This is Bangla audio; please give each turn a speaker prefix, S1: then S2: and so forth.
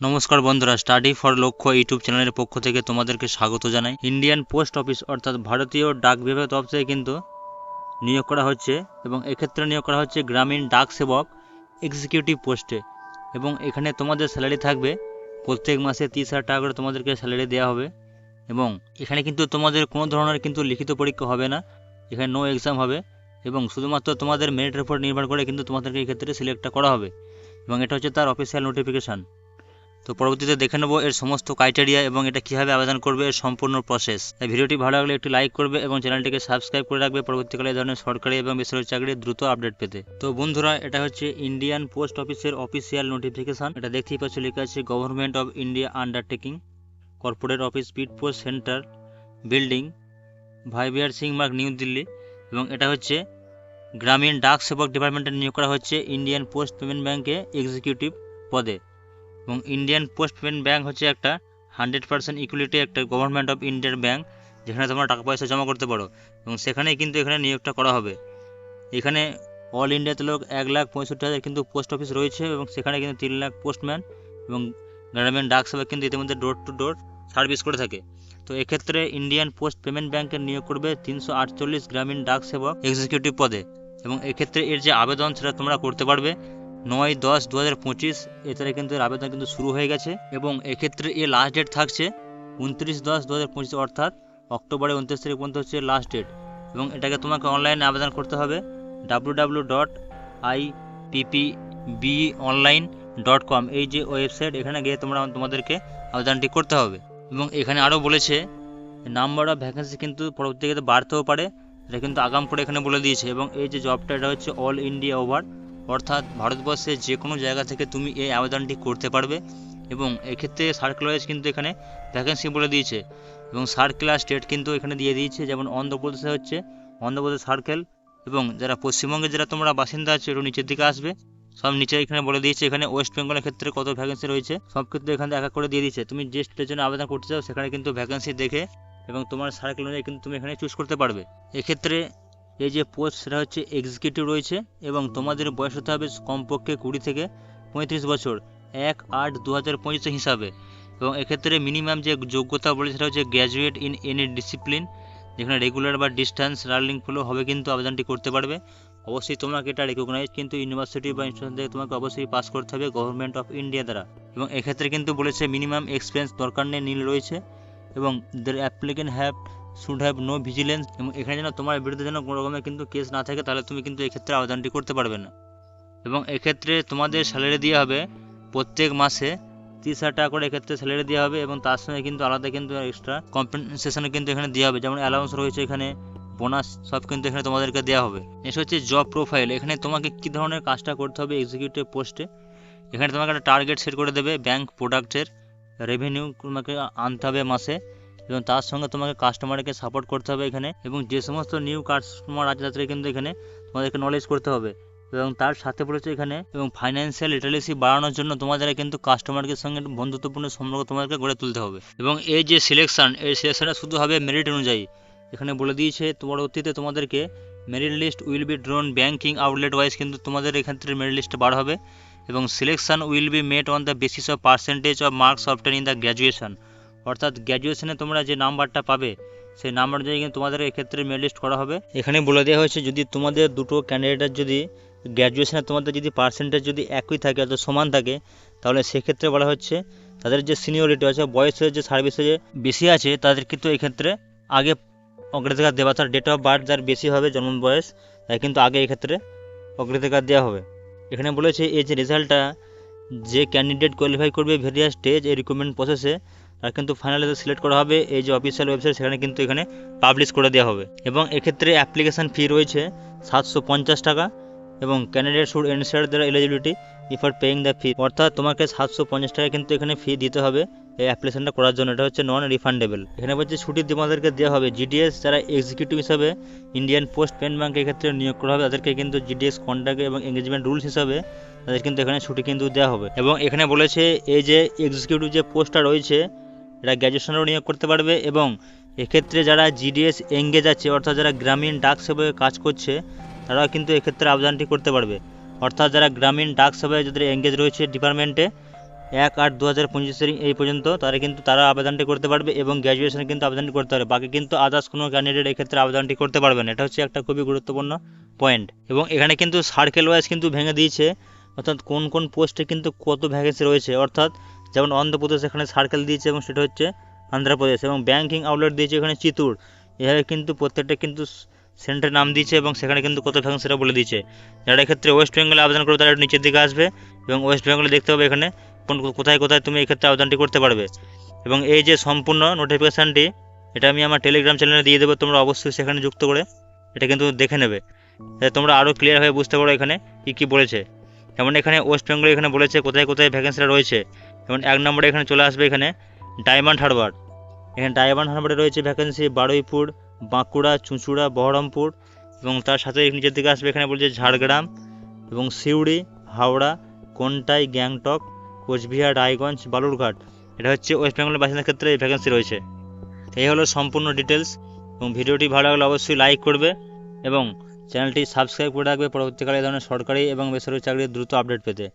S1: নমস্কার বন্ধুরা স্টাডি ফর লক্ষ্য ইউটিউব চ্যানেলের পক্ষ থেকে তোমাদেরকে স্বাগত জানাই। ইন্ডিয়ান পোস্ট অফিস অর্থাৎ ভারতীয় ডাক বিভাগ তরফ থেকে কিন্তু নিয়োগ করা হচ্ছে এবং এক্ষেত্রে নিয়োগ করা হচ্ছে গ্রামীণ ডাক সেবক এক্সিকিউটিভ পোস্টে এবং এখানে তোমাদের স্যালারি থাকবে, প্রত্যেক মাসে তিরিশ হাজার টাকা করে তোমাদেরকে স্যালারি দেওয়া হবে। এবং এখানে কিন্তু তোমাদের কোনো ধরনের কিন্তু লিখিত পরীক্ষা হবে না, এখানে নো এক্সাম হবে। এবং শুধুমাত্র তোমাদের মেরিটের উপর নির্ভর করে কিন্তু তোমাদেরকে এক্ষেত্রে সিলেক্টটা করা হবে। এবং এটা হচ্ছে তার অফিসিয়াল নোটিফিকেশান তো পরবর্তীতে দেখে নেব এর সমস্ত ক্রাইটেরিয়া এবং এটা কীভাবে আবেদন করবে এর সম্পূর্ণ প্রসেস তাই ভিডিওটি ভালো লাগলে একটি লাইক করবে এবং চ্যানেলটিকে সাবস্ক্রাইব করে রাখবে। পরবর্তীকালে এই ধরনের সরকারি এবং বেসরকারি চাকরির দ্রুত আপডেট পেতে। তো বন্ধুরা, এটা হচ্ছে ইন্ডিয়ান পোস্ট অফিসের অফিসিয়াল নোটিফিকেশান এটা দেখতেই পাচ্ছ, লেখা আছে government of India undertaking corporate office speed post centre building Bhai Vir Singh Marg new Delhi এবং এটা হচ্ছে গ্রামীণ ডাক সেবক ডিপার্টমেন্টে নিয়োগ করা হচ্ছে ইন্ডিয়ান পোস্ট পেমেন্ট ব্যাংকে এক্সিকিউটিভ পদে। এবং ইন্ডিয়ান পোস্ট পেমেন্ট ব্যাঙ্ক হচ্ছে একটা হান্ড্রেড পার্সেন্ট ইকুইলিটি একটা গভর্নমেন্ট অফ ইন্ডিয়ার ব্যাঙ্ক যেখানে তোমরা টাকা পয়সা জমা করতে পারো। এবং সেখানেই কিন্তু এখানে নিয়োগটা করা হবে। এখানে অল ইন্ডিয়াতে লোক এক লাখ পঁয়ষট্টি হাজার কিন্তু পোস্ট অফিস রয়েছে এবং সেখানে কিন্তু তিন লাখ পোস্টম্যান এবং গ্রামীণ ডাক সেবা কিন্তু ইতিমধ্যে ডোর টু ডোর সার্ভিস করে থাকে। তো এক্ষেত্রে ইন্ডিয়ান পোস্ট পেমেন্ট ব্যাংকের নিয়োগ করবে তিনশো আটচল্লিশ গ্রামীণ ডাক সেবক এক্সিকিউটিভ পদে। এবং এক্ষেত্রে এর যে আবেদন সেটা তোমরা করতে পারবে। নয় দশ দু হাজার পঁচিশ এ কিন্তু এর আবেদন কিন্তু শুরু হয়ে গেছে এবং এক্ষেত্রে এ লাস্ট ডেট থাকছে উনত্রিশ দশ দু হাজার পঁচিশ অর্থাৎ অক্টোবরের উনত্রিশ তারিখ পর্যন্ত হচ্ছে লাস্ট ডেট এবং এটাকে তোমাকে অনলাইনে আবেদন করতে হবে W W dot I P P B online dot com এই যে ওয়েবসাইট এখানে গিয়ে তোমরা তোমাদেরকে আবেদনটি করতে হবে এবং এখানে আরও বলেছে নাম্বার অফ ভ্যাকেন্সি কিন্তু পরবর্তীতে বাড়তেও পারে, এটা কিন্তু আগাম করে এখানে বলে দিয়েছে এবং এই যে জবটা এটা হচ্ছে অল ইন্ডিয়া ওভার অর্থাৎ ভারতবর্ষের যে কোনো জায়গা থেকে তুমি এই আবেদনটি করতে পারবে এবং এক্ষেত্রে সার্কেল ওয়াইজ কিন্তু এখানে ভ্যাকেন্সি বলে দিয়েছে এবং সার্কেল আর স্টেট কিন্তু এখানে দিয়ে দিয়েছে, যেমন অন্ধ্রপ্রদেশে হচ্ছে অন্ধ্রপ্রদেশ সার্কেল এবং যারা পশ্চিমবঙ্গে যারা তোমরা বাসিন্দা আছে একটু নিচের দিকে আসবে। সব নিচে এখানে বলে দিয়েছে, এখানে ওয়েস্ট বেঙ্গলের ক্ষেত্রে কত ভ্যাকেন্সি রয়েছে, সব ক্ষেত্রে এখানে একা করে দিয়ে দিয়েছে। তুমি যে স্টেটের জন্য আবেদন করতে চাও, সেখানে কিন্তু ভ্যাকেন্সি দেখে এবং তোমার সার্কেল অনুযায়ী কিন্তু তুমি এখানে চুজ করতে পারবে। এক্ষেত্রে এই যে পোস্ট সেটা হচ্ছে এক্সিকিউটিভ রয়েছে এবং তোমাদের বয়স হতে হবে কমপক্ষে কুড়ি থেকে পঁয়ত্রিশ বছর, এক আট দু হাজার পঁচিশ হিসাবে। এবং এক্ষেত্রে মিনিমাম যে যোগ্যতা বলে সেটা হচ্ছে গ্র্যাজুয়েট ইন এনি ডিসিপ্লিন যেখানে রেগুলার বা ডিস্টেন্স লার্নিং ফলো হবে কিন্তু আবেদনটি করতে পারবে। অবশ্যই তোমাকে এটা রেকগনাইজ কিন্তু ইউনিভার্সিটি বা ইনস্টিটিউশন থেকে তোমাকে অবশ্যই পাস করতে হবে গভর্নমেন্ট অফ ইন্ডিয়া দ্বারা। এবং এক্ষেত্রে কিন্তু বলেছে মিনিমাম এক্সপিরিয়েন্স দরকার নেই, নীল রয়েছে। এবং দের applicant have should have no vigilance এবং এখানে যেন তোমার বিরুদ্ধে যেন কোনো রকমের কিন্তু কেস না থাকে, তাহলে তুমি কিন্তু এক্ষেত্রে আবেদনটি করতে পারবে না। এবং এক্ষেত্রে তোমাদের স্যালারি দেওয়া হবে প্রত্যেক মাসে তিরিশ হাজার টাকা করে এক্ষেত্রে স্যালারি দেওয়া হবে, এবং তার সঙ্গে কিন্তু আলাদা কিন্তু এক্সট্রা কম্পেনসেশনও কিন্তু এখানে দেওয়া হবে। যেমন অ্যালাউন্স রয়েছে এখানে বোনাস সব কিন্তু এখানে তোমাদেরকে দেওয়া হবে। এসে হচ্ছে জব প্রোফাইল এখানে তোমাকে কী ধরনের কাজটা করতে হবে এক্সিকিউটিভ পোস্টে এখানে তোমাকে একটা টার্গেট সেট করে দেবে ব্যাংক প্রোডাক্টের রেভিনিউ তোমাকে আনতে হবে মাসে। এবং তার সঙ্গে তোমাকে কাস্টমারকে সাপোর্ট করতে হবে এখানে এবং যে সমস্ত নিউ কাস্টমার আছে তাদেরকে কিন্তু এখানে তোমাদেরকে নলেজ করতে হবে। এবং তার সাথে বলেছে এখানে এবং ফাইন্যান্সিয়াল লিটারেসি বাড়ানোর জন্য তোমাদের কিন্তু কাস্টমারকে সঙ্গে বন্ধুত্বপূর্ণ সম্পর্ক তোমাদেরকে গড়ে তুলতে হবে। এবং এই যে সিলেকশন এই সিলেকশনটা শুধু হবে মেরিট অনুযায়ী। এখানে বলে দিয়েছে, পরবর্তীতে তোমাদেরকে merit list will be drawn banking outlet wise কিন্তু তোমাদের এক্ষেত্রে মেরিট লিস্টটা বার হবে। এবং selection will be made on the basis of percentage of marks obtained in the graduation অর্থাৎ গ্র্যাজুয়েশনে তোমরা যে নাম্বারটা পাবে, সেই নাম্বার অনুযায়ী কিন্তু তোমাদের এক্ষেত্রে মেরিট লিস্ট করা হবে। এখানে বলে দেওয়া হয়েছে, যদি তোমাদের দুটো ক্যান্ডিডেটের যদি গ্র্যাজুয়েশনে তোমাদের যদি পার্সেন্টেজ যদি একই থাকে, অর্থাৎ সমান থাকে, তাহলে সেক্ষেত্রে বলা হচ্ছে, তাদের যে সিনিয়রিটি আছে বয়সের যে সার্ভিসে যে বেশি আছে, তাদের কিন্তু এক্ষেত্রে আগে অগ্রাধিকার দেওয়া তার ডেট অফ বার্থ যার বেশি হবে, জন্ম বয়স, তাই কিন্তু আগে এক্ষেত্রে অগ্রাধিকার দেওয়া হবে। এখানে বলেছে, এই যে রেজাল্টটা যে ক্যান্ডিডেট কোয়ালিফাই করবে ভেরিয়াস স্টেজ এই রিক্রুটমেন্ট প্রসেসে তার কিন্তু ফাইনালি সিলেক্ট করা হবে। এই যে অফিসিয়াল ওয়েবসাইট সেখানে কিন্তু এখানে পাবলিশ করে দেওয়া হবে। এবং এক্ষেত্রে অ্যাপ্লিকেশান ফি রয়েছে সাতশো পঞ্চাশ টাকা এবং candidate should ensure the eligibility before paying the fee অর্থাৎ তোমাকে সাতশো পঞ্চাশ টাকা কিন্তু এখানে ফি দিতে হবে। এই অ্যাপ্লিকেশনটা করার জন্য, এটা হচ্ছে নন রিফান্ডেবল এখানে বলছে ছুটি তোমাদেরকে দেওয়া হবে জিডিএস যারা এক্সিকিউটিভ হিসাবে ইন্ডিয়ান পোস্ট পেমেন্ট ব্যাঙ্কের ক্ষেত্রে নিয়োগ করা হবে, তাদেরকে কিন্তু জিডিএস কন্ট্যাক্ট এবং এঙ্গেজমেন্ট রুলস হিসাবে তাদের কিন্তু এখানে ছুটি কিন্তু দেওয়া হবে। এবং এখানে বলেছে, এই যে এক্সিকিউটিভ যে পোস্টটা রয়েছে এটা গ্র্যাজুয়েশনেরও নিয়োগ করতে পারবে এবং এক্ষেত্রে যারা জিডিএস এঙ্গেজ আছে, অর্থাৎ যারা গ্রামীণ ডাক সেবায় কাজ করছে, তারাও কিন্তু এক্ষেত্রে আবেদনটি করতে পারবে। অর্থাৎ যারা গ্রামীণ ডাক সেবায় যাদের এঙ্গেজ রয়েছে ডিপার্টমেন্টে এক আট দু হাজার পঁচিশের এই পর্যন্ত তারা কিন্তু তারা আবেদনটি করতে পারবে এবং গ্র্যাজুয়েশনে কিন্তু আবেদনটি করতে পারবে। বাকি কিন্তু আদার্স কোনো ক্যান্ডিডেট এক্ষেত্রে আবেদনটি করতে পারবে না। এটা হচ্ছে একটা খুবই গুরুত্বপূর্ণ পয়েন্ট এবং এখানে কিন্তু সার্কেল ওয়াইজ কিন্তু ভেঙে দিয়েছে। অর্থাৎ কোন কোন পোস্টে কিন্তু কত ভ্যাকেন্সি রয়েছে। অর্থাৎ যেমন অন্ধ্রপ্রদেশ এখানে সার্কেল দিয়েছে এবং সেটা হচ্ছে অন্ধ্রপ্রদেশ এবং ব্যাংকিং আউটলেট দিয়েছে এখানে চিতুর এভাবে কিন্তু প্রত্যেকটা কিন্তু সেন্টারের নাম দিয়েছে এবং সেখানে কিন্তু কত ভ্যাকেন্সি সেটা বলে দিয়েছে। যারা এক্ষেত্রে ওয়েস্ট বেঙ্গলে আবেদন করবে তারা নিচের দিকে আসবে এবং ওয়েস্ট বেঙ্গলে দেখতে হবে এখানে কোথায় কোথায় তুমি এক্ষেত্রে আবেদনটি করতে পারবে। এবং এই যে সম্পূর্ণ নোটিফিকেশানটি এটা আমি আমার টেলিগ্রাম চ্যানেলে দিয়ে দেবো, তোমরা অবশ্যই সেখানে যুক্ত করে এটা কিন্তু দেখে নেবে। তোমরা আরও ক্লিয়ার হয়ে বুঝতে পারো এখানে কী কী বলেছে। যেমন এখানে ওয়েস্ট বেঙ্গলে এখানে বলেছে, কোথায় কোথায় ভ্যাকেন্সিটা রয়েছে। যেমন এক নম্বরে এখানে চলে আসবে এখানে ডায়মন্ড হারবার এখানে ডায়মন্ড হারবারে রয়েছে ভ্যাকেন্সি বারুইপুর বাঁকুড়া চুঁচুড়া বহরমপুর এবং তার সাথে নিচের দিকে আসবে এখানে বলছে ঝাড়গ্রাম এবং সিউড়ি, হাওড়া, কোনটাই, গ্যাংটক কোচবিহার, রায়গঞ্জ, বালুরঘাট। এটা হচ্ছে ওয়েস্ট বেঙ্গলের বাসিন্দার ক্ষেত্রে এই ভ্যাকেন্সি রয়েছে। এই হলো সম্পূর্ণ ডিটেলস এবং ভিডিওটি ভালো লাগলে অবশ্যই লাইক করবে এবং চ্যানেলটি সাবস্ক্রাইব করে রাখবে। পরবর্তীকালে এই ধরনের সরকারি এবং বেসরকারি চাকরির দ্রুত আপডেট পেতে।